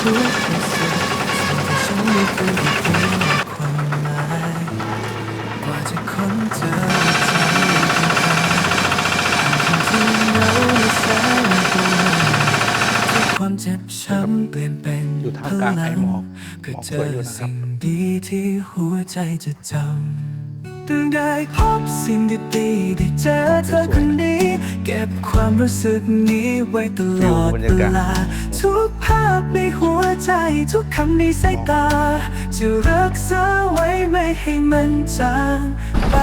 ทุกที่สุดสิ่งที่ฉันม่เคยได้เห็นความหมายกว่าจะค้นเจอใจที่เราในแสงตะวันทุกความเจ็บช้ำเปลี่ยนเป็นอยู่ท่าพมกลางลังหมอกเพื่อหมอกเจสวยอยู่นะครับสิ่งดีที่หัวใจจะจำตึงได้พบสิ่งดีๆได้เจอเธอคนนี้ เก็บความรู้สึกนี้ไว้ตลอดเวลา ทุกภาพในหัวใจทุกคำในสายตา จะรักษาไว้ไม่ให้มันจางไป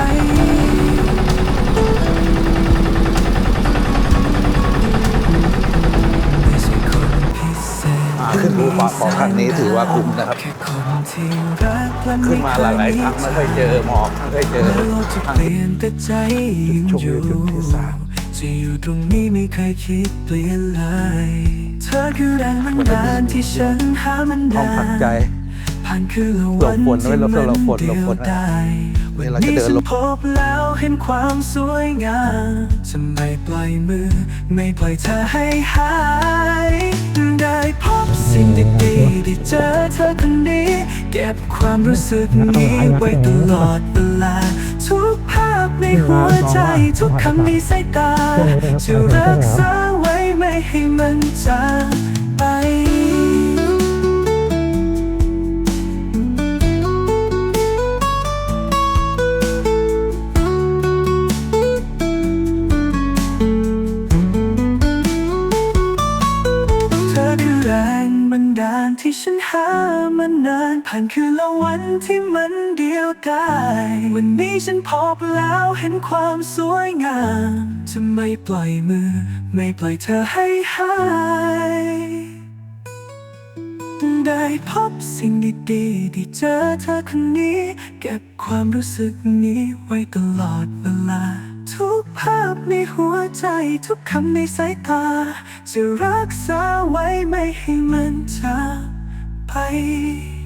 ไม่ใช่คนพิเศษอ่าขึ้นภูเขาของครั้งนี้ถือว่าคุ้มนะครับแค่คนที่รักและขึ้นมาหลายๆครั้งไม่เคยเจอหมอกไม่เคยเจอแม้โลกจะเปลี่ยนแต่ใจยังชมอวิวยู่จุดที่สาม จะอยู่ตรงนี้ไม่เคยคิดเปลี่ยนเลยเธอคือแรงบันดาลที่ฉันหามันห้องได้พักใจผ่านคืนและวันหลบฝนไว้ที่หลบมันหลบฝนหลเดีบยฝวนนะได้เววันลาจะนี้เดินฉันหลบพบแล้วเห็นความสวยงามจะไม่ปล่อยมือ ไม่ปล่อยเธอให้หายได้พบสิ่งดีๆได้เจอเธอคนนี้ เก็บความรู้สึกนี้ไว้ตลอด ในหัวใจทุกคำในสายตา จะรักษาไว้ไม่ให้มันจางไป หามานานผ่านคืนละวันที่มันเดียวดายวันนี้ฉันพบแล้วเห็นความสวยงามจะไม่ปล่อยมือ ไม่ปล่อยเธอให้หาย ได้พบสิ่งดีๆที่เจอเธอคนนี้ เก็บความรู้สึกนี้ไว้ตลอดเวลา ทุกภาพในหัวใจทุกคำในสายตา จะรักษาไว้ไม่ให้มันจาง ไป